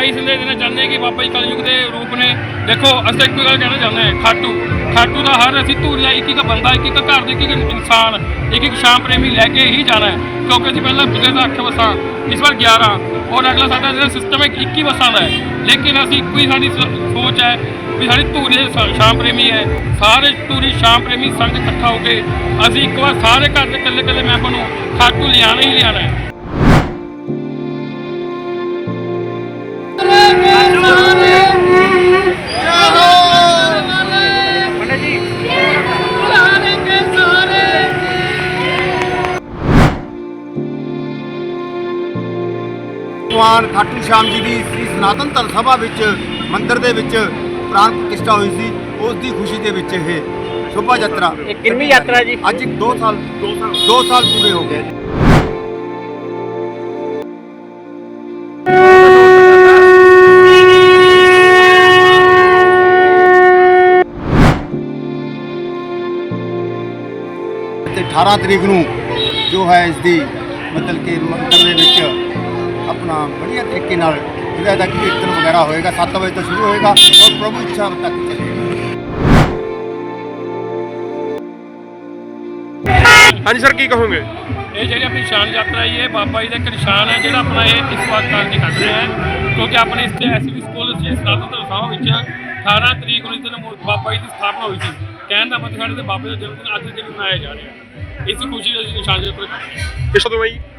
ਕਿ ਬਾਬਾ ਜੀ ਕਲਯੁਗ ਦੇ ਰੂਪ ਨੇ। ਦੇਖੋ, ਅਸੀਂ ਇੱਕ ਗੱਲ ਕਹਿਣਾ ਚਾਹੁੰਦੇ ਹਾਂ, ਖਾਟੂ। ਖਾਟੂ ਦਾ ਹਰ ਅਸੀਂ ਧੂਰੀਆ ਇੱਕ ਇੱਕ ਬੰਦਾ ਇੱਕ ਇੱਕ ਘਰ ਦੇ ਇੱਕ ਇੱਕ ਇਨਸਾਨ ਇੱਕ ਇੱਕ ਸ਼ਾਮ ਪ੍ਰੇਮੀ ਲੈ ਕੇ ਹੀ ਜਾਣਾ ਹੈ। ਕਿਉਂਕਿ ਅਸੀਂ ਪਹਿਲਾਂ ਪਿਛਲੇ ਦਾ 8 ਬੱਸਾਂ, ਇਸ ਵਾਰ 11 ਔਰ ਅਗਲਾ ਸਾਡਾ ਜਿਹੜਾ ਸਿਸਟਮ ਹੈ 21 ਬੱਸਾਂ ਦਾ ਹੈ। ਲੇਕਿਨ ਅਸੀਂ ਇੱਕੋ ਹੀ ਸਾਡੀ ਸ- ਸੋਚ ਹੈ ਵੀ ਸਾਡੀ ਧੂਰੀ ਸ਼ਾਮ ਪ੍ਰੇਮੀ ਹੈ। ਸਾਰੇ ਧੂਰੀ ਸ਼ਾਮ ਪ੍ਰੇਮੀ ਸੰਗ ਇਕੱਠਾ ਹੋ ਕੇ ਅਸੀਂ ਇੱਕ ਵਾਰ ਸਾਰੇ ਘਰ ਦੇ ਇਕੱਲੇ ਇਕੱਲੇ ਮੈਂਬਰ ਨੂੰ ਖਾਟੂ ਲਿਆਣਾ ਹੀ ਲਿਆਣਾ ਹੈ। ਭਗਵਾਨ ਖਾਟੂ ਸ਼ਾਮ ਜੀ ਦੀ ਸ੍ਰੀ ਸਨਾਤਨ ਧਰਮ ਸਭਾ ਵਿੱਚ ਮੰਦਿਰ ਦੇ ਵਿੱਚ ਪ੍ਰਾਣ ਪ੍ਰਤਿਸ਼ਠਾ ਹੋਈ ਸੀ ਉਸ ਦੀ ਖੁਸ਼ੀ ਦੇ ਵਿੱਚ ਇਹ ਸ਼ੋਭਾ ਯਾਤਰਾ ਇਹ ਕਿੰਨੀ ਯਾਤਰਾ ਜੀ? ਅੱਜ 2 ਸਾਲ 2 ਸਾਲ। ਪੂਰੇ ਹੋ ਗਏ। ਤੇ 18 ਤਰੀਕ ਨੂੰ ਜੋ ਹੈ ਇਸ ਦੀ ਮਤਲਬ ਕਿ ਮੰਦਿਰ ਦੇ ਵਿੱਚ ਆਪਣਾ ਵਧੀਆ ਤਰੀਕੇ ਨਾਲ ਜਿਹੜਾ ਦਾ ਕੀਰਤਨ ਵਗੈਰਾ ਹੋਏਗਾ 7 ਵਜੇ ਤੋਂ ਸ਼ੁਰੂ ਹੋਏਗਾ ਔਰ ਪ੍ਰਭੂ ਇੱਛਾ ਤੱਕ ਚੱਲੇਗਾ। ਹਾਂਜੀ ਸਰ ਕੀ ਕਹੋਗੇ? ਇਹ ਜਿਹੜੀ ਆਪਣੀ ਸ਼ਾਨ ਯਾਤਰਾ ਹੈ ਇਹ ਬਾਬਾ ਜੀ ਦਾ ਇੱਕ ਨਿਸ਼ਾਨ ਹੈ ਜਿਹੜਾ ਆਪਣਾ ਇਹ ਇਸ ਵਾਰ ਕਰਕੇ ਕੱਢ ਰਿਹਾ ਹੈ। ਕਿਉਂਕਿ ਆਪਣੇ ਇਸ ਤੇ ਐਸਬੀ ਸਕੂਲ ਸੀ ਸਨਾਤਨ ਧਰਮ ਸਭਾ ਵਿੱਚ 18 ਤਰੀਕ ਨੂੰ ਇਸ ਮੂ- ਬਾਬਾ ਜੀ ਦੀ ਸਥਾਪਨਾ ਹੋਈ ਸੀ। ਕਹਿਣ ਦਾ ਮਤਲਬ ਸਾਡੇ ਤੇ ਬਾਬੇ ਦਾ ਜਨਮ ਦਿਨ ਅੱਜ ਦੇ ਦਿਨ ਮਨਾਇਆ ਜਾ ਰਿਹਾ ਹੈ। ਇਸ ਖੁਸ਼ੀ ਅਸੀਂ ਨਿਸ਼ਾਨ ਯਾਤਰਾ ਕਿਸ ਤੋਂ ਬਾਈ ਦਾ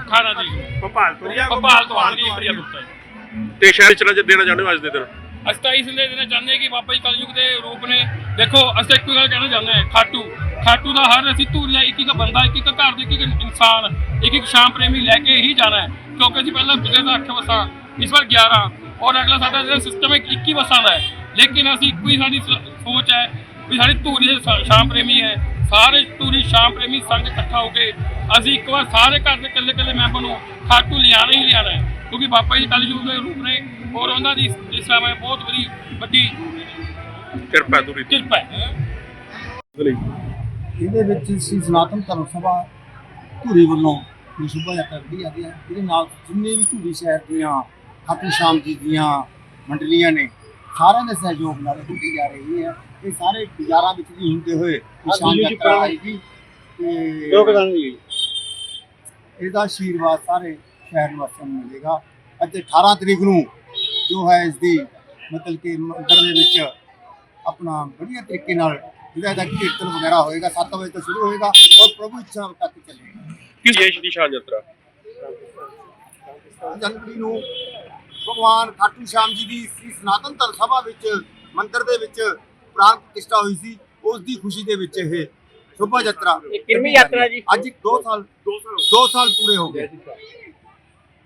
ਖਾਣਾ- ਜੀ ਭੋਪਾਲ ਤੋਂ ਭੋਪਾਲ ਤੋਂ ਆਣਗੇ ਪ੍ਰਿਆ ਗੁਪਤਾ ਜੀ। ਤੇ ਸ਼ਹਿਰ ਚ ਚ ਦੇਣਾ ਚਾਹੁੰਦੇ ਹੋ ਅੱਜ ਦੇ ਦਿਨ? ਅਸੀਂ ਤਾਂ ਇਸ ਲਈ ਦੇਣਾ ਚਾਹੁੰਦੇ ਹਾਂ ਕਿ ਬਾਬਾ ਜੀ ਕਲਯੁਗ ਦੇ ਰੂਪ ਨੇ ਦੇਖੋ ਅਸੀਂ ਇੱਕ ਗੱਲ ਕਹਿਣਾ ਚਾਹੁੰਦੇ ਹਾਂ ਖਾਟੂ। ਖਾਟੂ ਦਾ ਹਰ ਅਸੀਂ ਧੂਰੀਆ ਇੱਕ ਇੱਕ ਬੰਦਾ ਇੱਕ ਇੱਕ ਘਰ ਦੇ ਇੱਕ ਇੱਕ ਇਨਸਾਨ ਇੱਕ ਇੱਕ ਸ਼ਾਮ ਪ੍ਰੇਮੀ ਲੈ ਕੇ ਹੀ ਜਾਣਾ ਹੈ। ਕਿਉਂਕਿ ਅਸੀਂ ਪਹਿਲਾਂ ਪਿਛਲੇ ਦਾ 8 ਬੱਸਾਂ ਇਸ ਵਾਰ 11 ਔਰ ਅਗਲਾ ਸਾਡਾ ਜਿਹੜਾ ਸਿਸਟਮ ਹੈ 21 ਬੱਸਾਂ ਦਾ ਹੈ। ਲੇਕਿਨ ਅਸੀਂ ਇੱਕੋ ਹੀ ਸਾਡੀ ਸੋਚ ਹੈ ਵੀ ਸਾਡੀ ਧੂਰੀ ਸ਼ਾਮ ਪ੍ਰੇਮੀ ਹੈ। ਸਾਰੇ ਧੂਰੀ ਸ਼ਾਮ ਪ੍ਰੇਮੀ ਸੰਗ ਇਕੱਠਾ ਹੋ ਕੇ ਅਸੀਂ ਇੱਕ ਵਾਰ ਸਾਰੇ ਘਰ ਦੇ ਇਕੱਲੇ ਇਕੱਲੇ ਮੈਂਬਰ ਨੂੰ ਖਾਟੂ ਲਿਆਣਾ ਹੀ ਲਿਆਣਾ ਹੈ। ਕਿਉਂਕਿ ਬਾਬਾ ਜੀ ਕਲਯੁਗ ਦੇ ਰੂਪ ਨੇ ਔਰ ਉਹਨਾਂ ਦੀ ਇਸ ਸਮੇਂ ਬਹੁਤ ਬੜੀ ਵੱਡੀ ਕਿਰਪਾ ਦੂਰੀ ਕਿਰਪਾ ਹੈ। ਇਹਦੇ ਵਿੱਚ ਸ੍ਰੀ ਸਨਾਤਨ ਧਰਮ ਸਭਾ ਧੂਰੀ ਵੱਲੋਂ ਇਹ ਸ਼ੁਭਾ ਯਾਤਰਾ ਕੱਢੀ ਜਾਂਦੀ ਹੈ ਇਹਦੇ ਨਾਲ ਜਿੰਨੇ ਵੀ ਧੂਰੀ ਸ਼ਹਿਰ ਦੀਆਂ ਖਾਟੂ ਸ਼ਾਮ ਜੀ ਦੀਆਂ ਮੰਡਲੀਆਂ ਨੇ ਸਾਰਿਆਂ ਦੇ ਸਹਿਯੋਗ ਨਾਲ ਕੀਤੀ ਜਾ ਰਹੀ ਹੈ। ਇਹ ਸਾਰੇ ਬਾਜ਼ਾਰਾਂ ਵਿੱਚ ਵੀ ਹੁੰਦੇ ਹੋਏ ਨਿਸ਼ਾਨ ਯਾਤਰਾ ਆਏਗੀ ਤੇ ਇਹਦਾ ਆਸ਼ੀਰਵਾਦ ਸਾਰੇ ਸ਼ਹਿਰ ਨਿਵਾਸੀਆਂ ਨੂੰ ਮਿਲੇਗਾ। ਅਤੇ 18 ਤਰੀਕ ਨੂੰ ਜੋ ਹੈ ਇਸ ਦੀ ਮਤਲਬ ਕਿ ਮੰਦਿਰ ਦੇ ਵਿੱਚ ਆਪਣਾ ਵਧੀਆ ਤਰੀਕੇ ਨਾਲ ਜਿਹੜਾ ਇਹਦਾ ਕੀਰਤਨ ਵਗੈਰਾ ਹੋਏਗਾ 7 ਵਜੇ ਤੋਂ ਸ਼ੁਰੂ ਹੋਏਗਾ ਔਰ ਪ੍ਰਭੂ ਇੱਛਾ ਤੱਕ ਚੱਲੇਗਾ। ਕਿਸ ਦੇਸ਼ ਦੀ ਸ਼ਾਨ ਯਾਤਰਾ? ਜਨਵਰੀ ਨੂੰ ਭਗਵਾਨ ਖਾਟੂ ਸ਼ਾਮ ਜੀ ਦੀ ਸ੍ਰੀ ਸਨਾਤਨ ਧਰਮ ਸਭਾ ਵਿੱਚ ਮੰਦਿਰ ਦੇ ਵਿੱਚ ਪ੍ਰਾਣ ਪ੍ਰਤਿਸ਼ਠਾ ਹੋਈ ਸੀ ਉਸ ਦੀ ਖੁਸ਼ੀ ਦੇ ਵਿੱਚ ਇਹ ਸ਼ੋਭਾ ਯਾਤਰਾ ਕਿੰਨੀ ਯਾਤਰਾ ਜੀ? ਅੱਜ 2 ਸਾਲ 2 ਸਾਲ 2 ਸਾਲ ਪੂਰੇ ਹੋ ਗਏ।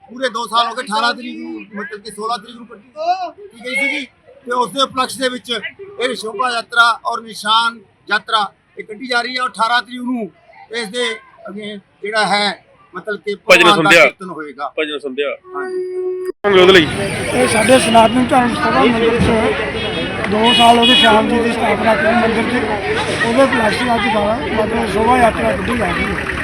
ਪੂਰੇ 2 ਸਾਲ ਹੋ ਗਏ 18 ਤਰੀਕ ਨੂੰ ਮਤਲਬ ਕਿ 16 ਤਰੀਕ ਨੂੰ ਕੱਢੀ ਗਈ ਸੀਗੀ। ਤੇ ਉਸ ਦੇ ਉਪਲਕਸ਼ ਦੇ ਵਿੱਚ ਇਹ ਸ਼ੋਭਾ ਯਾਤਰਾ ਔਰ ਨਿਸ਼ਾਨ ਯਾਤਰਾ ਇਹ ਕੱਢੀ ਜਾ ਰਹੀ ਹੈ। ਔਰ 18 ਤਰੀਕ ਨੂੰ ਇਸ ਦੇ ਅਗੇ ਜਿਹੜਾ ਹੈ ਮਤਲਬ ਕਿ ਭਜਨ ਸੰਧਿਆ। ਹੋਏਗਾ। ਭਜਨ ਸੰਧਿਆ। ਹਾਂਜੀ। ਉਹਦੇ ਲਈ? ਸਾਡੇ ਸਨਾਤਨ ਧਰਮ ਸਭਾ ਮੰਦਿਰ ਤੋਂ ਦੋ ਸਾਲ ਹੋ ਗਏ ਸ਼ਾਮ ਜੀ ਦੀ ਸਥਾਪਨਾ ਕੀਤੀ ਮੰਦਿਰ 'ਚ। ਉਹਦੇ ਪਲਾਸਟਿਕ ਅੱਜ ਦਾ, ਮਤਲਬ ਸ਼ੋਭਾ ਯਾਤਰਾ ਕੱਢੀ ਜਾ ਹੈ।